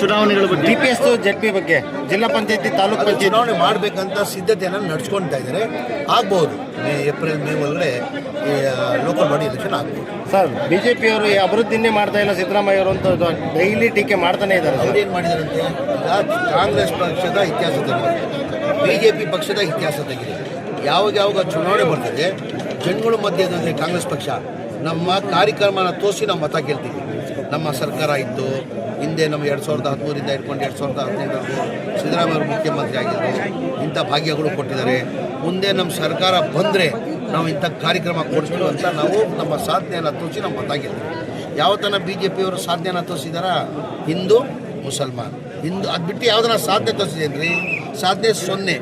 ಚುನಾವಣೆಗಳ ಬಗ್ಗೆ? D P S Z P ಬಗ್ಗೆ ಜಿಲ್ಲಾ ಪಂಚಾಯತಿ ತಾಲೂಕ್ ಪಂಚಾಯತ್. ಚುನಾವಣೆ ಮಾಡಬೇಕಂತ ಸಿದ್ಧತೆಯನ್ನು ನಡೆಸ್ಕೊಳ್ತಾ ಇದ್ದಾರೆ. ಆಗ್ಬೋದು. ಮೇ ಏಪ್ರಿಲ್ ಮೇ ಒಳಗಡೆ ಈ ಲೋಕಲ್ ಬಾಡಿ ಎಲೆಕ್ಷನ್ ಆಗ್ಬೋದು. ಸರ್ ಬಿಜೆಪಿಯವರು ಈ ಅಭಿವೃದ್ಧಿನೇ ಮಾಡ್ತಾ ಇಲ್ಲ ಸಿದ್ದರಾಮಯ್ಯ ಅವರು ಅಂತ ಡೈಲಿ ಟೀಕೆ ಮಾಡ್ತಾನೆ ಇದ್ದಾರೆ ಏನು ಅವ್ರೇನು ಮಾಡಿದಾರಂತೆ? ಕಾಂಗ್ರೆಸ್ ಪಕ್ಷದ ಇತಿಹಾಸ ತೆಗೆದಿದೆ. ಬಿ ಜೆ ಪಿ ಪಕ್ಷದ ಇತಿಹಾಸ ಯಾವಾಗ ಯಾವಾಗ ಚುನಾವಣೆ ಬರ್ತದೆ ಜನಗಳ ಮಧ್ಯದಲ್ಲಿ ಕಾಂಗ್ರೆಸ್ ಪಕ್ಷ ನಮ್ಮ ಕಾರ್ಯಕ್ರಮನ ತೋರಿಸಿ ನಾವು ಮತ ಕೇಳ್ತೀವಿ ನಮ್ಮ ಸರ್ಕಾರ ಇತ್ತು, ಹಿಂದೆ ನಮ್ಮ ಎರಡು ಸಾವಿರದ ಹದಿಮೂರಿಂದ ಇಟ್ಕೊಂಡು ಎರಡು ಸಾವಿರದ ಹದಿನೆಂಟರವರೆಗೂ ಸಿದ್ದರಾಮಯ್ಯ ಮುಖ್ಯಮಂತ್ರಿ ಆಗಿದ್ದರು ಇಂಥ ಭಾಗ್ಯಗಳು ಕೊಟ್ಟಿದ್ದಾರೆ. ಮುಂದೆ ನಮ್ಮ ಸರ್ಕಾರ ಬಂದರೆ ನಾವು ಇಂಥ ಕಾರ್ಯಕ್ರಮ ಕೊಡಿಸ್ತೀವಿ ಅಂತ ನಾವು ನಮ್ಮ ಸಾಧನೆಯನ್ನು ತೋರಿಸಿ ನಾವು ಮತ ಕೇಳ್ತೀವಿ ಯಾವ ಬಿ ಜೆ ಪಿಯವರು ಸಾಧನೆಯನ್ನು ತೋರಿಸಿದಾರ? ಹಿಂದೂ, ಮುಸಲ್ಮಾನ್. ಹಿಂದೂ, ಅದು ಬಿಟ್ಟು ಯಾವ್ದನ್ನ ಸಾಧನೆ ತೋರಿಸಿದೇನು ರೀ ಸಾಧನೆ ಸೊನ್ನೆ.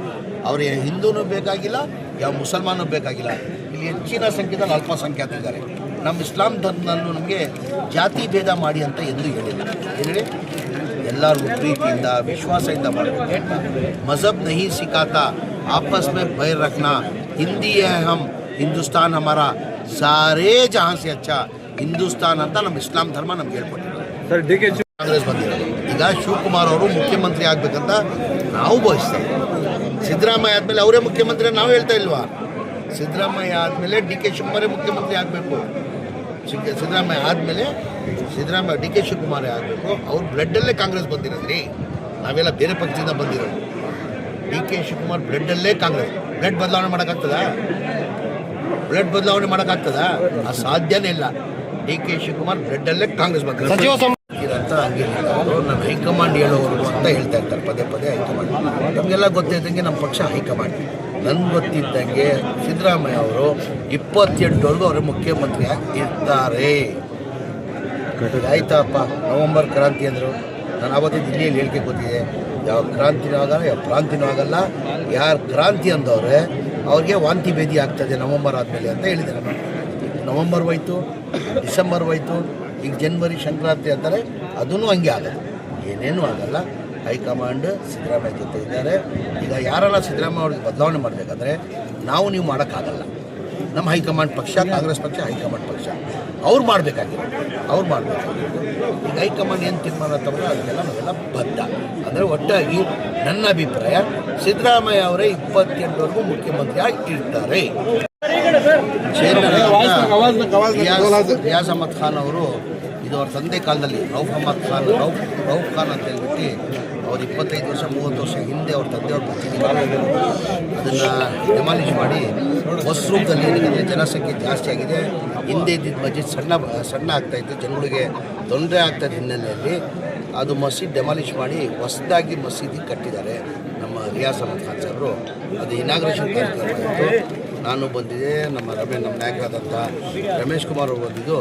ಅವ್ರಿಗೆ ಹಿಂದೂನೂ ಬೇಕಾಗಿಲ್ಲ ಯಾವ ಮುಸಲ್ಮಾನೂ ಬೇಕಾಗಿಲ್ಲ. ಇಲ್ಲಿ ಹೆಚ್ಚಿನ ಸಂಖ್ಯೆದಲ್ಲಿ ಅಲ್ಪಸಂಖ್ಯಾತರಿದ್ದಾರೆ. ನಮ್ಮ ಇಸ್ಲಾಂ ಧರ್ಮದಲ್ಲೂ ನಮಗೆ ಜಾತಿ ಭೇದ ಮಾಡಿ ಅಂತ ಎಂದೂ ಹೇಳಿಲ್ಲ. ಏನೇಳಿ ಎಲ್ಲರಿಗೂ ಪ್ರೀತಿಯಿಂದ ವಿಶ್ವಾಸದಿಂದ ಮಾಡಬೇಕು ಮಜಬ್ ನಹಿ ಸಿಕಾತ ಆಪಸ್ ಮೇ ಬೈರ್ ರಕ್ನ ಹಿಂದಿ ಹಮ್ ಹಿಂದೂಸ್ತಾನ್ ಹಮಾರ ಸಾರೇ ಜಹಾಸಿ ಅಚ್ಚ ಹಿಂದೂಸ್ತಾನ್ ಅಂತ ನಮ್ಮ ಇಸ್ಲಾಂ ಧರ್ಮ ನಮ್ಗೆ ಕೆ ಕಾಂಗ್ರೆಸ್ ಬಂದಿರೋದು. ಈಗ ಶಿವಕುಮಾರ್ ಅವರು ಮುಖ್ಯಮಂತ್ರಿ ಆಗ್ಬೇಕಂತ ನಾವು ಬಯಸ್ತೇವೆ ಸಿದ್ದರಾಮಯ್ಯ ಆದಮೇಲೆ ಅವರೇ ಮುಖ್ಯಮಂತ್ರಿ ನಾವು ಹೇಳ್ತಾ ಇಲ್ವಾ? ಸಿದ್ದರಾಮಯ್ಯ ಆದಮೇಲೆ ಡಿ ಕೆ ಶಿವಕುಮಾರೇ ಮುಖ್ಯಮಂತ್ರಿ ಆಗಬೇಕು. ಸಿದ್ದರಾಮಯ್ಯ ಆದಮೇಲೆ ಸಿದ್ದರಾಮಯ್ಯ ಡಿ ಕೆ ಶಿವಕುಮಾರೇ ಆಗಬೇಕು. ಅವ್ರ ಬ್ಲಡ್ಡಲ್ಲೇ ಕಾಂಗ್ರೆಸ್ ಬಂದಿರೋದ್ರಿ. ನಾವೆಲ್ಲ ಬೇರೆ ಪಕ್ಷದಿಂದ ಬಂದಿರೋದು. ಡಿ ಕೆ ಶಿವಕುಮಾರ್ ಬ್ಲಡ್ಡಲ್ಲೇ ಕಾಂಗ್ರೆಸ್. ಬ್ಲಡ್ ಬದಲಾವಣೆ ಮಾಡೋಕ್ಕಾಗ್ತದ? ಬ್ಲಡ್ ಬದಲಾವಣೆ ಮಾಡೋಕ್ಕಾಗ್ತದ? ಆ ಸಾಧ್ಯನೇ ಇಲ್ಲ. ಡಿ ಕೆ ಶಿವಕುಮಾರ್ ಬ್ಲಡ್ಡಲ್ಲೇ ಕಾಂಗ್ರೆಸ್ ಬಂದಿರೋದು. ಅಂತ ಅವರು ನಮ್ಮ ಹೈಕಮಾಂಡ್ ಹೇಳೋರು ಅಂತ ಹೇಳ್ತಾ ಇರ್ತಾರೆ. ಪದೇ ಪದೇ ಹೈಕಮಾಂಡ್. ನಮಗೆಲ್ಲ ಗೊತ್ತಿದ್ದಂಗೆ ನಮ್ಮ ಪಕ್ಷ ಹೈಕಮಾಂಡ್. ನನ್ಗೆ ಗೊತ್ತಿದ್ದಂಗೆ ಸಿದ್ದರಾಮಯ್ಯ ಅವರು ಇಪ್ಪತ್ತೆಂಟವರೆಗೂ ಅವರು ಮುಖ್ಯಮಂತ್ರಿ ಇರ್ತಾರೆ. ಆಯ್ತಪ್ಪ, ನವಂಬರ್ ಕ್ರಾಂತಿ ಅಂದರು. ನಾನು ಆವತ್ತಿನ ದಿಲ್ಲಿಯಲ್ಲಿ ಹೇಳಿಕೆ ಗೊತ್ತಿದೆ ಯಾವ ಕ್ರಾಂತಿನೂ ಆಗಲ್ಲ, ಯಾವ ಕ್ರಾಂತಿನೂ ಆಗಲ್ಲ. ಯಾರು ಕ್ರಾಂತಿ ಅಂದವ್ರೆ, ಅವ್ರಿಗೆ ವಾಂತಿ ಭೇದಿ ಆಗ್ತದೆ ನವಂಬರ್ ಆದಮೇಲೆ ಅಂತ ಹೇಳಿದ್ದಾರೆ. ನವಂಬರ್ ಹೋಯ್ತು, ಡಿಸೆಂಬರ್ ಹೋಯ್ತು, ಈಗ ಜನ್ವರಿ ಸಂಕ್ರಾಂತಿ ಅಂತಾರೆ ಅದೂ ಹಂಗೆ ಆಗಲ್ಲ. ಏನೇನೂ ಆಗಲ್ಲ. ಹೈಕಮಾಂಡ್ ಸಿದ್ದರಾಮಯ್ಯ ಜೊತೆ ಇದ್ದಾರೆ ಈಗ ಯಾರೆಲ್ಲ ಸಿದ್ದರಾಮಯ್ಯ ಅವ್ರಿಗೆ ಬದಲಾವಣೆ ಮಾಡಬೇಕಾದ್ರೆ ನಾವು ನೀವು ಮಾಡೋಕ್ಕಾಗಲ್ಲ ನಮ್ಮ ಹೈಕಮಾಂಡ್ ಪಕ್ಷ ಕಾಂಗ್ರೆಸ್ ಪಕ್ಷ ಹೈಕಮಾಂಡ್ ಪಕ್ಷ ಅವ್ರು ಮಾಡಬೇಕಾಗಿರೋ ಅವ್ರು ಮಾಡಬೇಕಾಗಿರೋದು ಈಗ ಹೈಕಮಾಂಡ್ ಏನು ತೀರ್ಮಾನ ತಗೊಂಡ್ರೆ ಅದಕ್ಕೆಲ್ಲ ನಾವೆಲ್ಲ ಬದ್ಧ ಅಂದರೆ ಒಟ್ಟಾಗಿ ನನ್ನ ಅಭಿಪ್ರಾಯ ಸಿದ್ದರಾಮಯ್ಯ ಅವರೇ ಇಪ್ಪತ್ತೆಂಟವರೆಗೂ ಮುಖ್ಯಮಂತ್ರಿ ಆಗಿರ್ತಾರೆ ರಿಯಾಜ್ ಖಾನ್ ಅವರು ಇದು ಅವ್ರ ತಂದೆ ಕಾಲದಲ್ಲಿ ರೌಫ್ ಅಹಮದ್ ಖಾನ್, ರೌಫ್ ರೌಫ್ ಖಾನ್ ಅಂತ ಹೇಳ್ಬಿಟ್ಟು ಅವ್ರು ಇಪ್ಪತ್ತೈದು ವರ್ಷ, ಮೂವತ್ತು ವರ್ಷ ಹಿಂದೆ ಅವ್ರ ತಂದೆಯವ್ರ ಅದನ್ನು ಡೆಮಾಲಿಷ್ ಮಾಡಿ ಹೊಸ ರೂಪದಲ್ಲಿ ಏನಿದೆ, ಜನಸಂಖ್ಯೆ ಜಾಸ್ತಿ ಆಗಿದೆ. ಹಿಂದೆ ಇದ್ದಿದ್ದ ಬಜೆಟ್ ಸಣ್ಣ ಸಣ್ಣ ಆಗ್ತಾ ಇತ್ತು. ಜನಗಳಿಗೆ ತೊಂದರೆ ಆಗ್ತಾ ಇದ್ದ ಹಿನ್ನೆಲೆಯಲ್ಲಿ ಅದು ಮಸೀದಿ ಡೆಮಾಲಿಷ್ ಮಾಡಿ ಹೊಸದಾಗಿ ಮಸೀದಿ ಕಟ್ಟಿದ್ದಾರೆ ನಮ್ಮ ರಿಯಾಸ್ ಅಹಮದ್ ಖಾನ್ ಸಾಹೇಬರು. ಅದು ಇನಾಗ್ರೇಷನ್ ಕಾರ್ಯಕ್ರಮ ಇತ್ತು ನಾನು ಬಂದಿದ್ದೆ, ನಮ್ಮ ರಮೇಶ್ ನಮ್ಮ ನಾಯಕರಾದಂಥ ರಮೇಶ್ ಕುಮಾರ್ ಅವರು ಬಂದಿದ್ದು.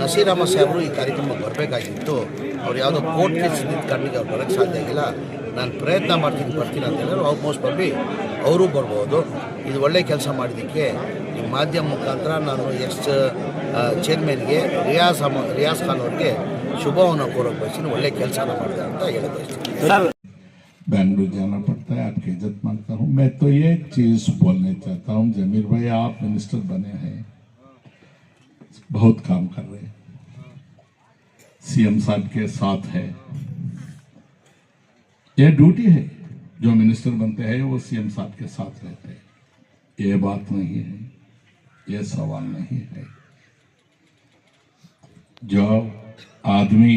ನಸೀರಾಮ ಅಹಮದ್ ಸಾಹೇಬರು ಈ ಕಾರ್ಯಕ್ರಮಕ್ಕೆ ಬರಬೇಕಾಗಿತ್ತು. ಅವ್ರು ಯಾವುದೋ ಕೋರ್ಟ್ ಕೇಸ್ ಕಣ್ಣಿಗೆ ಅವ್ರು ಬರೋಕ್ಕೆ ಸಾಧ್ಯ ಆಗಿಲ್ಲ. ನಾನು ಪ್ರಯತ್ನ ಮಾಡ್ತೀನಿ, ಬರ್ತೀನಿ ಅಂತ ಹೇಳಿದ್ರು. ಆಲ್ಮೋಸ್ಟ್ ಬಂದು ಅವರು ಬರ್ಬೋದು. ಇದು ಒಳ್ಳೆ ಕೆಲಸ ಮಾಡಿದ್ದಕ್ಕೆ ಈ ಮಾಧ್ಯಮ ಮುಖಾಂತರ ನಾನು ಎಕ್ಸ್ ಚೇರ್ಮನ್ಗೆ ರಿಯಾಜ್ ಅಹಮ ರಿಯಾಜ್ ಖಾನ್ ಅವ್ರಿಗೆ ಶುಭವನ್ನು ಕೋರೋಕೆ ಬಯಸ್ತೀನಿ. ಒಳ್ಳೆ ಕೆಲಸನ ಮಾಡಿದೆ ಅಂತ ಸರ್ बेंगलुरु जाना पड़ता है, आपकी इज़्ज़त माँगता हूँ। मैं तो ये चीज़ बोलने चाहता हूँ, जमीर भाई, आप मिनिस्टर बने हैं, बहुत काम कर रहे हैं। सीएम साहब के साथ है। ये ड्यूटी है, जो मिनिस्टर बनते हैं, वो सीएम साहब के साथ रहते हैं। ये बात नहीं है, ये सवाल नहीं है। जो आदमी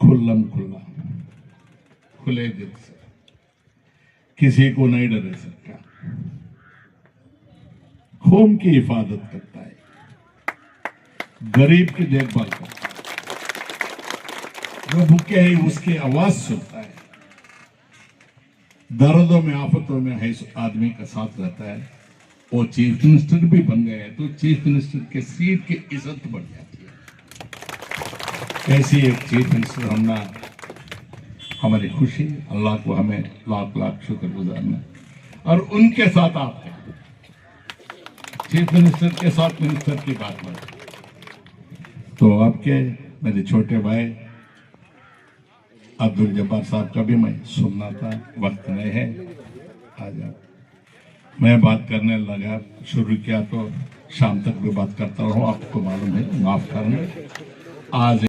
खुल्लम खुल्ला। खुले दिल से। किसी को नहीं डरे सकता खून की हिफाजत करता है। गरीब की देखभाल करता है। जो भूखे है, उसकी आवाज़ सुनता है। दर्दों में, आफतों में है आदमी का साथ रहता है। वो चीफ मिनिस्टर भी बन गए तो चीफ मिनिस्टर के सीट की इज़्ज़त बढ़ जाती है। ऐसी एक चीफ मिनिस्टर होना हमारी खुशी, अल्लाह को हमें लाख लाख शुक्र गुजारना और उनके साथ आप हैं। चीफ मिनिस्टर के साथ मिनिस्टर की बात बनी तो आपके मेरे छोटे भाई, अब्दुल जब्बार साहब का भी मैं सुनना था, वक्त नहीं है। आज आप मैं बात करने लगा, शुरू किया तो शाम तक भी बात करता रहूँ आपको मालूम है, माफ़ करना। आज